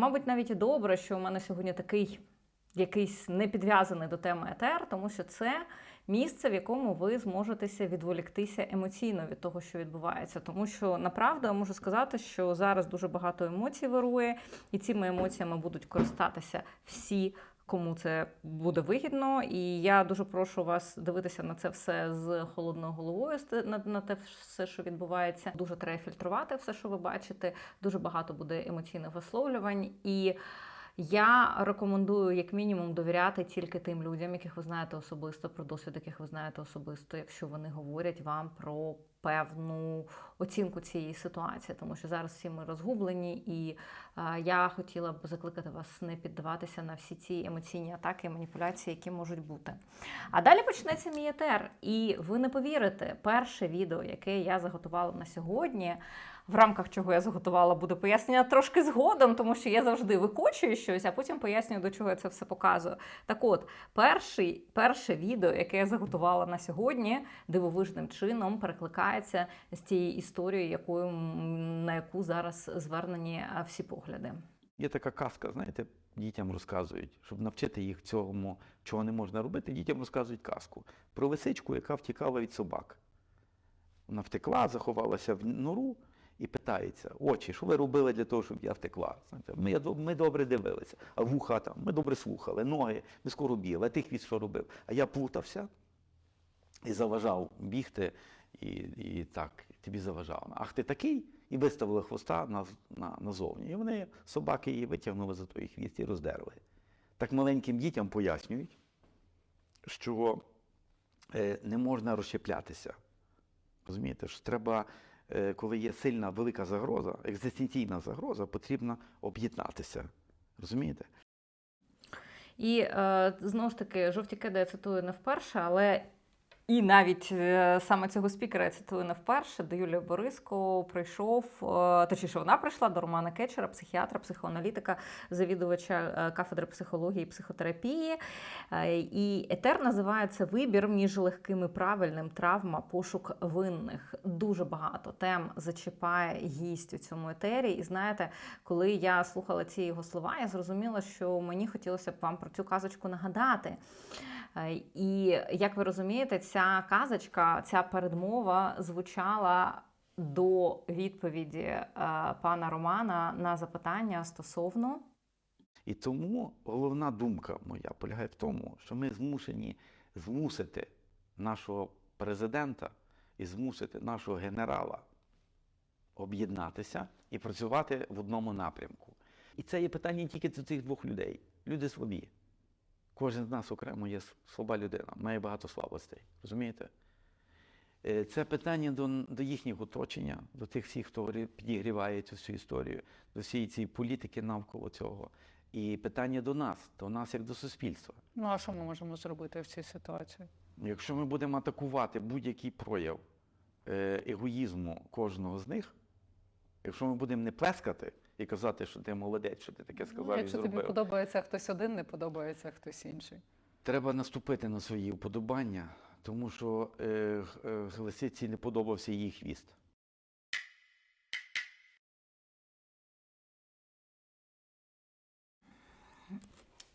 мабуть, навіть і добре, що у мене сьогодні такий якийсь не підв'язаний до теми етер, тому що це місце, в якому ви зможетеся відволіктися емоційно від того, що відбувається. Тому що направду я можу сказати, що зараз дуже багато емоцій вирує, і цими емоціями будуть користатися всі. Кому це буде вигідно, і я дуже прошу вас дивитися на це все з холодною головою, на те все, що відбувається. Дуже треба фільтрувати все, що ви бачите. Дуже багато буде емоційних висловлювань. І я рекомендую, як мінімум, довіряти тільки тим людям, яких ви знаєте особисто, про досвід, яких ви знаєте особисто, якщо вони говорять вам про певну оцінку цієї ситуації, тому що зараз всі ми розгублені, і е, я хотіла б закликати вас не піддаватися на всі ці емоційні атаки маніпуляції, які можуть бути. А далі почнеться мій етер, і ви не повірите, перше відео, яке я заготувала на сьогодні. В рамках чого я заготувала, буде пояснення трошки згодом, тому що я завжди викочую щось, а потім пояснюю, до чого я це все показую. Так от, перший, перше відео, яке я заготувала на сьогодні, дивовижним чином перекликається з тією історією, якою, на яку зараз звернені всі погляди. Є така казка, знаєте, дітям розказують, щоб навчити їх цьому, чого не можна робити, дітям розказують казку про лисичку, яка втікала від собак. Вона втекла, заховалася в нору і питається: очі, що ви робили для того, щоб я втекла? Ми, ми добре дивилися, а вуха там, ми добре слухали, ноги ми скоро бігли, а ти хвіст що робив? А я плутався і заважав бігти, і, і так, тобі заважав. Ах, ти такий? І виставили хвоста на, на, назовні. І вони, собаки, її витягнули за той хвіст і роздерли. Так маленьким дітям пояснюють, що е, не можна розщеплятися. Розумієте, що треба, коли є сильна велика загроза, екзистенційна загроза, потрібно об'єднатися. Розумієте? І е, знову ж таки, жовті кеди я цитую не вперше, але і навіть е, саме цього спікера я цитую не вперше, до Юлії Бориско прийшов, е, точніше, вона прийшла до Романа Кетчера, психіатра, психоаналітика, завідувача е, кафедри психології і психотерапії. І етер називається вибір між легким і правильним травма, пошук винних. Дуже багато тем зачіпає гість у цьому етері. І знаєте, коли я слухала ці його слова, я зрозуміла, що мені хотілося б вам про цю казочку нагадати. Е, І як ви розумієте, ця казочка, ця передмова звучала до відповіді е, пана Романа на запитання стосовно І тому головна думка моя полягає в тому, що ми змушені змусити нашого президента і змусити нашого генерала об'єднатися і працювати в одному напрямку. І це є питання тільки до цих двох людей. Люди слабі. Кожен з нас окремо є слаба людина, має багато слабостей. Розумієте? Е, Це питання до, до їхнього оточення, до тих всіх, хто підігріває цю всю історію, до всієї цієї політики навколо цього. І питання до нас, до нас як до суспільства. Ну а що ми можемо зробити в цій ситуації? Якщо ми будемо атакувати будь-який прояв е, егоїзму кожного з них, якщо ми будемо не плескати і казати, що ти молодець, що ти таке сказав Ну, Якщо тобі зробив, подобається хтось один, не подобається хтось інший. треба наступити на свої вподобання, тому що е, е, лисиці не подобався її хвіст.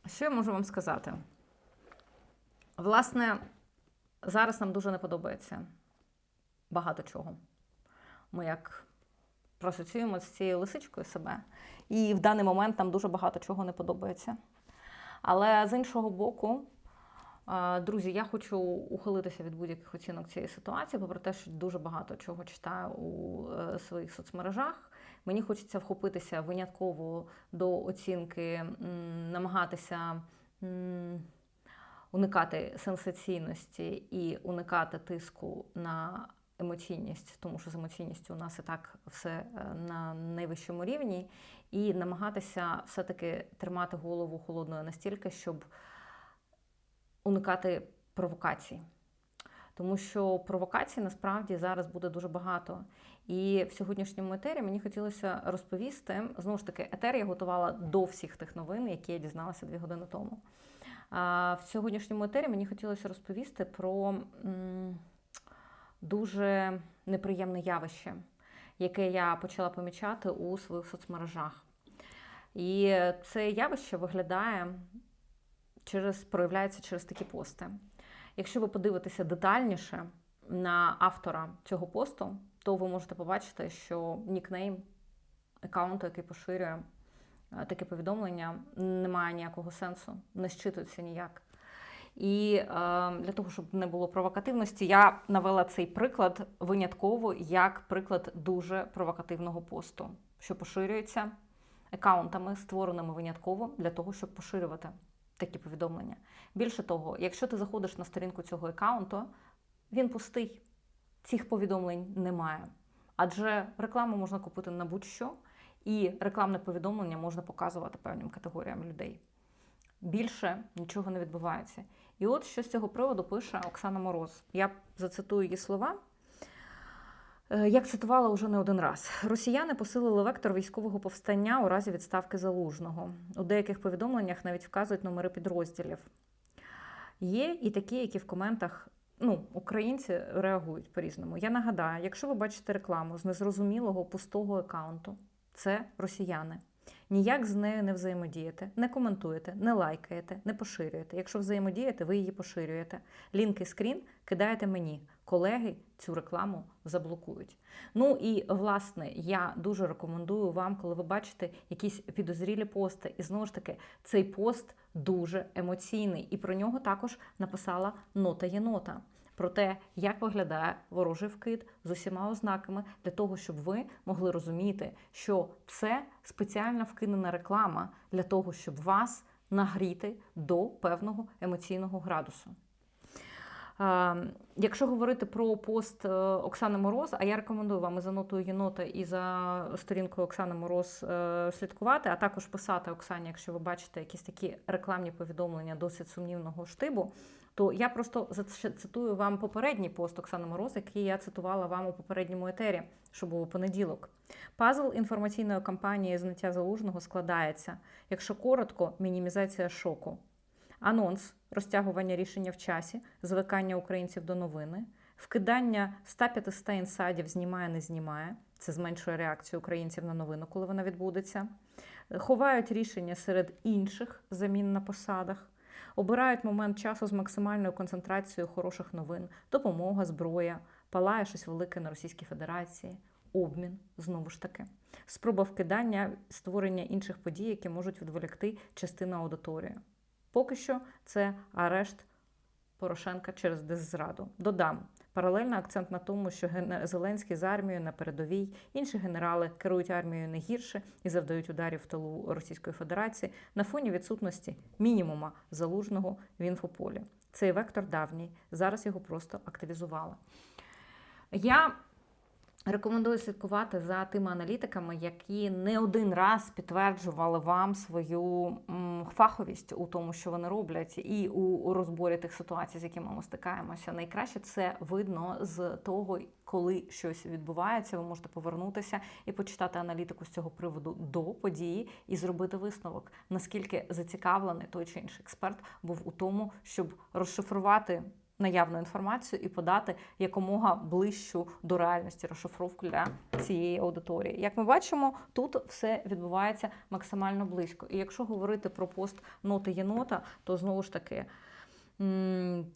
Що я можу вам сказати? Власне, зараз нам дуже не подобається багато чого. Ми як проасоціюємо з цією лисичкою себе, і в даний момент нам дуже багато чого не подобається. Але з іншого боку, е, друзі, я хочу ухилитися від будь-яких оцінок цієї ситуації, попри те, що дуже багато чого читаю у е, своїх соцмережах. Мені хочеться вхопитися винятково до оцінки, намагатися уникати сенсаційності і уникати тиску на емоційність, тому що з емоційністю у нас і так все е, на найвищому рівні, і намагатися все-таки тримати голову холодною настільки, щоб уникати провокацій. Тому що провокацій насправді зараз буде дуже багато. І в сьогоднішньому етері мені хотілося розповісти. Знову ж таки, етер я готувала до всіх тих новин, які я дізналася дві години тому. В сьогоднішньому етері мені хотілося розповісти про дуже неприємне явище, яке я почала помічати у своїх соцмережах. І це явище виглядає через проявляється через такі пости. Якщо ви подивитеся детальніше на автора цього посту, то ви можете побачити, що нікнейм аккаунту, який поширює е, таке повідомлення, не має ніякого сенсу, не щитується ніяк. І е, для того, щоб не було провокативності, я навела цей приклад винятково як приклад дуже провокативного посту, що поширюється аккаунтами, створеними винятково для того, щоб поширювати такі повідомлення. Більше того, якщо ти заходиш на сторінку цього аккаунту, він пустий, цих повідомлень немає. Адже рекламу можна купити на будь-що, і рекламне повідомлення можна показувати певним категоріям людей. Більше нічого не відбувається. І от що з цього приводу пише Оксана Мороз. Я зацитую її слова. Е, Як цитувала уже не один раз, росіяни посилили вектор військового повстання у разі відставки залужного. У деяких повідомленнях навіть вказують номери підрозділів. Є і такі, які в коментах ну, українці реагують по-різному. Я нагадаю, якщо ви бачите рекламу з незрозумілого пустого аккаунту, це росіяни. Ніяк з нею не взаємодієте, не коментуєте, не лайкаєте, не поширюєте. Якщо взаємодієте, ви її поширюєте. Лінк і скрін кидаєте мені. Колеги цю рекламу заблокують. Ну і власне я дуже рекомендую вам, коли ви бачите якісь підозрілі пости. І знову ж таки, цей пост дуже емоційний, і про нього також написала нота єнота. Про те, як виглядає ворожий вкид з усіма ознаками, для того, щоб ви могли розуміти, що це спеціальна вкинена реклама для того, щоб вас нагріти до певного емоційного градусу. Якщо говорити про пост е, Оксани Мороз, а я рекомендую вам і за нотою єнота, і за сторінкою Оксани Мороз е, слідкувати, а також писати Оксані, якщо ви бачите якісь такі рекламні повідомлення досить сумнівного штибу, то я просто зацитую вам попередній пост Оксани Мороз, який я цитувала вам у попередньому етері, що був у понеділок. Пазл інформаційної кампанії зняття залужного складається, якщо коротко, мінімізація шоку. Анонс розтягування рішення в часі, звикання українців до новини, вкидання 100-500 інсайдів знімає, не знімає. Це зменшує реакцію українців на новину, коли вона відбудеться. Ховають рішення серед інших замін на посадах, обирають момент часу з максимальною концентрацією хороших новин, допомога, зброя, палає щось велике на Російській Федерації, обмін знову ж таки, спроба вкидання створення інших подій, які можуть відволікти частину аудиторії. Поки що це арешт Порошенка через деззраду. Додам паралельно акцент на тому, що Зеленський з армією на передовій, інші генерали керують армією не гірше і завдають ударів в тилу Російської Федерації на фоні відсутності мінімума залужного в інфополі. Цей вектор давній, зараз його просто активізували. Я Рекомендую слідкувати за тими аналітиками, які не один раз підтверджували вам свою фаховість у тому, що вони роблять, і у розборі тих ситуацій, з якими ми стикаємося. Найкраще це видно з того, коли щось відбувається. Ви можете повернутися і почитати аналітику з цього приводу до події і зробити висновок, наскільки зацікавлений той чи інший експерт був у тому, щоб розшифрувати наявну інформацію і подати якомога ближчу до реальності розшифровку для цієї аудиторії. Як ми бачимо, тут все відбувається максимально близько. І якщо говорити про пост ноти єнота, то знову ж таки.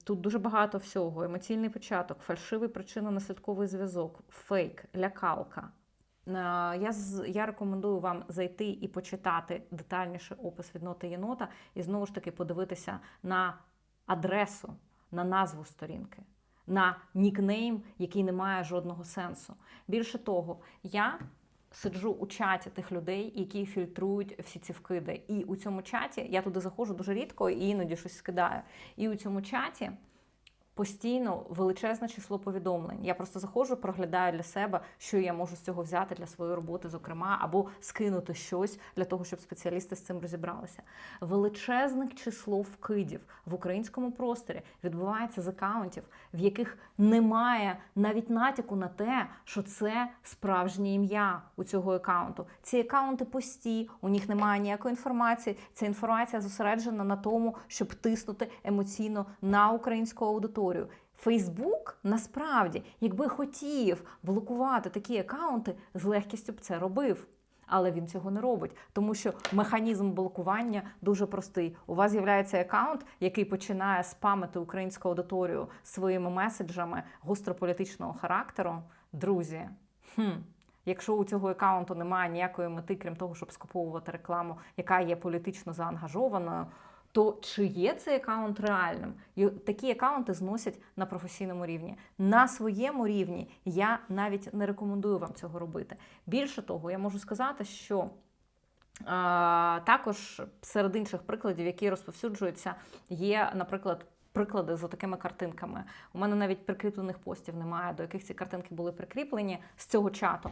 Тут дуже багато всього: емоційний початок, фальшивий причинно-наслідковий зв'язок, фейк, лякалка. Я, я рекомендую вам зайти і почитати детальніше опис від ноти єнота, і знову ж таки подивитися на адресу на назву сторінки, на нікнейм, який не має жодного сенсу. Більше того, я сиджу у чаті тих людей, які фільтрують всі ці вкиди. І у цьому чаті я туди заходжу дуже рідко і іноді щось скидаю. І у цьому чаті. Постійно величезне число повідомлень. Я просто заходжу, проглядаю для себе, що я можу з цього взяти для своєї роботи, зокрема, або скинути щось для того, щоб спеціалісти з цим розібралися. Величезне число вкидів в українському просторі відбувається з акаунтів, в яких немає навіть натяку на те, що це справжнє ім'я у цього акаунту. Ці акаунти пусті, у них немає ніякої інформації. Ця інформація зосереджена на тому, щоб тиснути емоційно на українську аудиторію. Фейсбук насправді, якби хотів блокувати такі акаунти, з легкістю б це робив. Але він цього не робить, тому що механізм блокування дуже простий. У вас з'являється аккаунт, який починає спамити українську аудиторію своїми меседжами гострополітичного характеру. Друзі, хм, якщо у цього аккаунту немає ніякої мети, крім того, щоб скуповувати рекламу, яка є політично заангажованою. То чи є цей аккаунт реальним? І такі аккаунти зносять на професійному рівні. На своєму рівні я навіть не рекомендую вам цього робити. Більше того, я можу сказати, що також серед інших прикладів, які розповсюджуються, є, наприклад, приклади з такими картинками. У мене навіть прикріплених постів немає, до яких ці картинки були прикріплені з цього чату.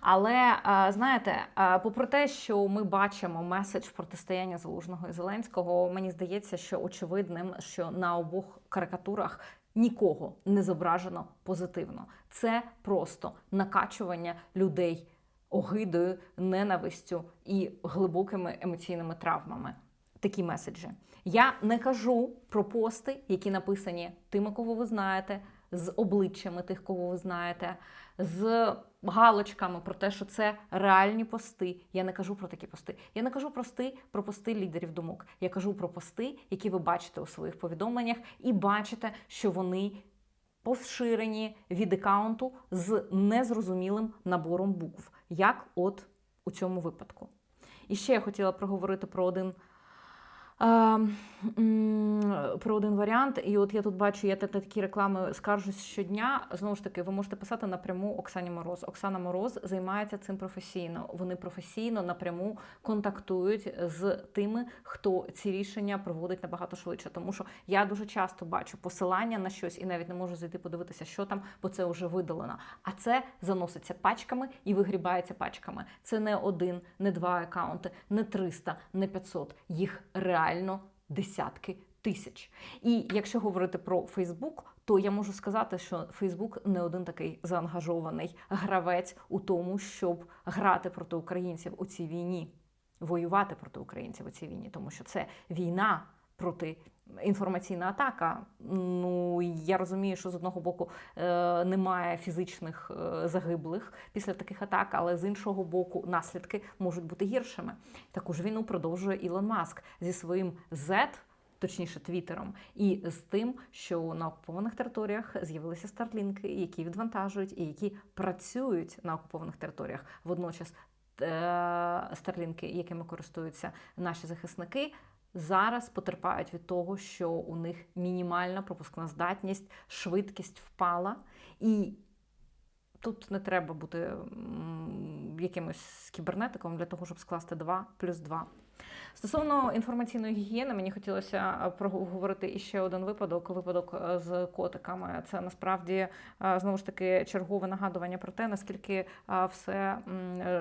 Але знаєте, попри те, що ми бачимо меседж протистояння Залужного і Зеленського, мені здається, що очевидним, що на обох карикатурах. Нікого не зображено позитивно. Це просто накачування людей огидою, ненавистю і глибокими емоційними травмами. Такі меседжі. Я не кажу про пости, які написані тими, кого ви знаєте, з обличчями тих, кого ви знаєте, з галочками про те, що це реальні пости. Я не кажу про такі пости. Я не кажу прости про пости лідерів думок. Я кажу про пости, які ви бачите у своїх повідомленнях, і бачите, що вони поширені від аккаунту з незрозумілим набором букв, як от у цьому випадку. І ще я хотіла проговорити про один. Про один варіант, і от я тут бачу, я такі реклами скаржусь щодня. Знову ж таки, ви можете писати напряму Оксані Мороз. Оксана Мороз займається цим професійно. Вони професійно напряму контактують з тими, хто ці рішення проводить набагато швидше. Тому що я дуже часто бачу посилання на щось і навіть не можу зайти подивитися, що там, бо це вже видалено. А це заноситься пачками і вигрібається пачками. Це не один, не два акаунти, не 300, не 500. Їх реально десятки тисяч. І якщо говорити про Фейсбук, то я можу сказати, що Фейсбук не один такий заангажований гравець у тому, щоб грати проти українців у цій війні, воювати проти українців у цій війні, тому що це війна проти. Інформаційна атака. Ну я розумію, що з одного боку е, немає фізичних е, загиблих після таких атак, але з іншого боку наслідки можуть бути гіршими. Таку ж війну продовжує Ілон Маск зі своїм Z, точніше Твіттером, і з тим, що на окупованих територіях з'явилися старлінки, які відвантажують і які працюють на окупованих територіях. Водночас е, старлінки, якими користуються наші захисники. Зараз потерпають від того, що у них мінімальна пропускна здатність, швидкість впала, і тут не треба бути якимось кібернетиком для того, щоб скласти 2 плюс 2. Стосовно інформаційної гігієни, мені хотілося е, проговорити іще один випадок випадок е, з котиками. Це насправді е, знову ж таки чергове нагадування про те, наскільки все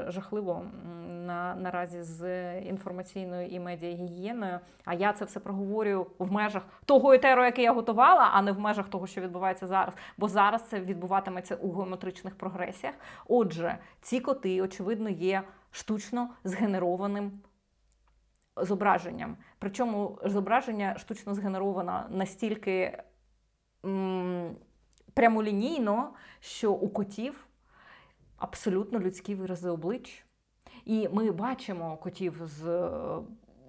жахливо на, наразі з інформаційною і медіагігієною. А я це все проговорюю в межах того етеру, який я готувала, а не в межах того, що відбувається зараз. Бо зараз це відбуватиметься у геометричних прогресіях. Отже, ці коти, очевидно, є штучно згенерованим зображенням. Причому зображення штучно згенеровано настільки м, прямолінійно, що у котів абсолютно людські вирази облич. І ми бачимо котів з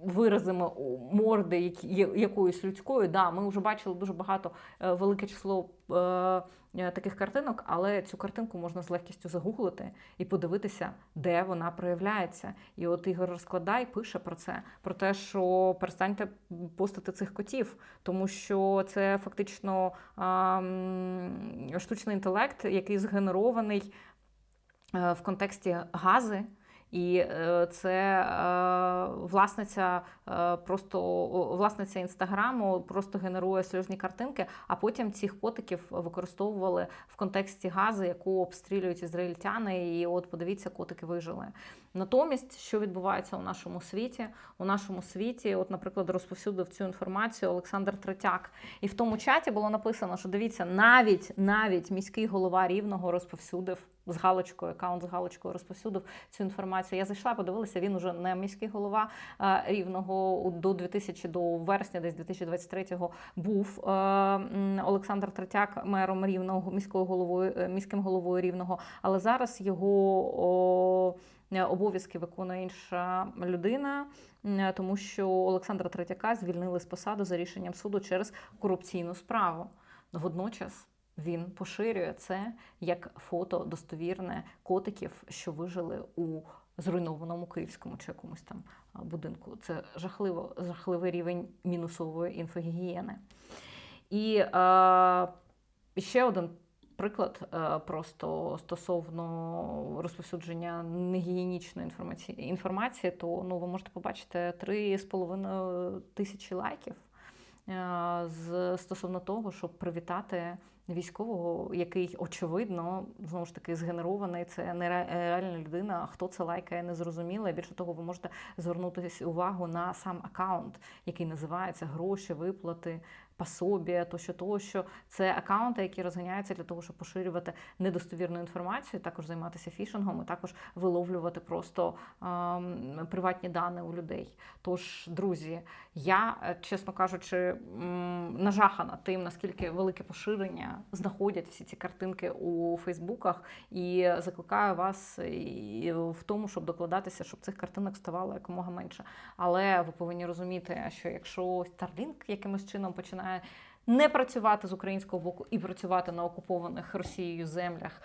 виразами морди якоюсь людською. Да, ми вже бачили дуже багато е, велике число е, е, таких картинок, але цю картинку можна з легкістю загуглити і подивитися, де вона проявляється. І от Ігор розкладай пише про це: про те, що перестаньте постити цих котів, тому що це фактично штучний інтелект, який згенерований в контексті гази. І е, це е, власниця е, просто власниця інстаграму просто генерує сльозні картинки, а потім цих котиків використовували в контексті гази, яку обстрілюють ізраїльтяни. І от подивіться, котики вижили. Натомість, що відбувається у нашому світі? У нашому світі, от, наприклад, розповсюдив цю інформацію Олександр Третяк. І в тому чаті було написано, що дивіться, навіть навіть міський голова рівного розповсюдив з галочкою, аккаунт з галочкою розповсюдив цю інформацію. Я зайшла, подивилася, він уже не міський голова е, рівного до 2000, до вересня, десь 2023-го був е, Олександр Третяк мером рівного, міською головою, е, міським головою рівного. Але зараз його обов'язки виконує інша людина, е, тому що Олександра Третяка звільнили з посади за рішенням суду через корупційну справу. Водночас він поширює це як фото достовірне котиків, що вижили у зруйнованому київському чи якомусь там будинку. Це жахливо, жахливий рівень мінусової інфогігієни. І е, ще один приклад е, просто стосовно розповсюдження негігієнічної інформації, інформації, то ну, ви можете побачити 3,5 тисячі лайків е, з, стосовно того, щоб привітати військового, який очевидно знову ж таки згенерований. Це не реальна людина. Хто це лайкає, не зрозуміло. Більше того, ви можете звернути увагу на сам аккаунт, який називається гроші, виплати. Пособія, тощо, тощо. Це акаунти, які розганяються для того, щоб поширювати недостовірну інформацію, також займатися фішингом і також виловлювати просто ем, приватні дані у людей. Тож, друзі, я, чесно кажучи, нажахана тим, наскільки велике поширення знаходять всі ці картинки у Фейсбуках, і закликаю вас в тому, щоб докладатися, щоб цих картинок ставало якомога менше. Але ви повинні розуміти, що якщо Starlink якимось чином починає не працювати з українського боку і працювати на окупованих Росією землях.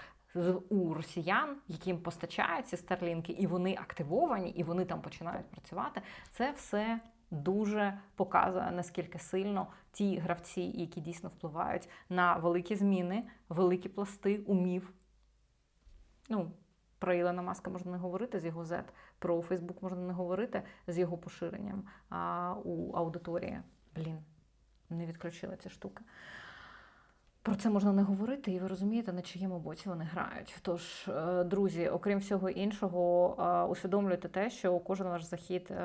У росіян, яким постачають ці старлінки, і вони активовані, і вони там починають працювати. Це все дуже показує наскільки сильно ті гравці, які дійсно впливають на великі зміни, великі пласти умів. Ну, про Ілона Маска можна не говорити з його Z, про Фейсбук можна не говорити з його поширенням а, у аудиторії. Блін, не відключила ці штуки. Про це можна не говорити, і ви розумієте, на чиєму боці вони грають. Тож, е, друзі, окрім всього іншого, е, усвідомлюйте те, що кожен ваш захід е,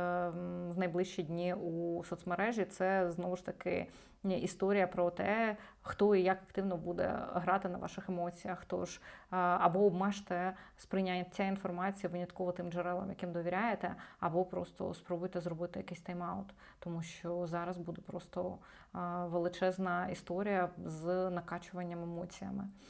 в найближчі дні у соцмережі це знову ж таки історія про те, хто і як активно буде грати на ваших емоціях. Тож або обмежте сприйняття інформації винятково тим джерелам, яким довіряєте, або просто спробуйте зробити якийсь тайм-аут, тому що зараз буде просто величезна історія з накачуванням емоціями.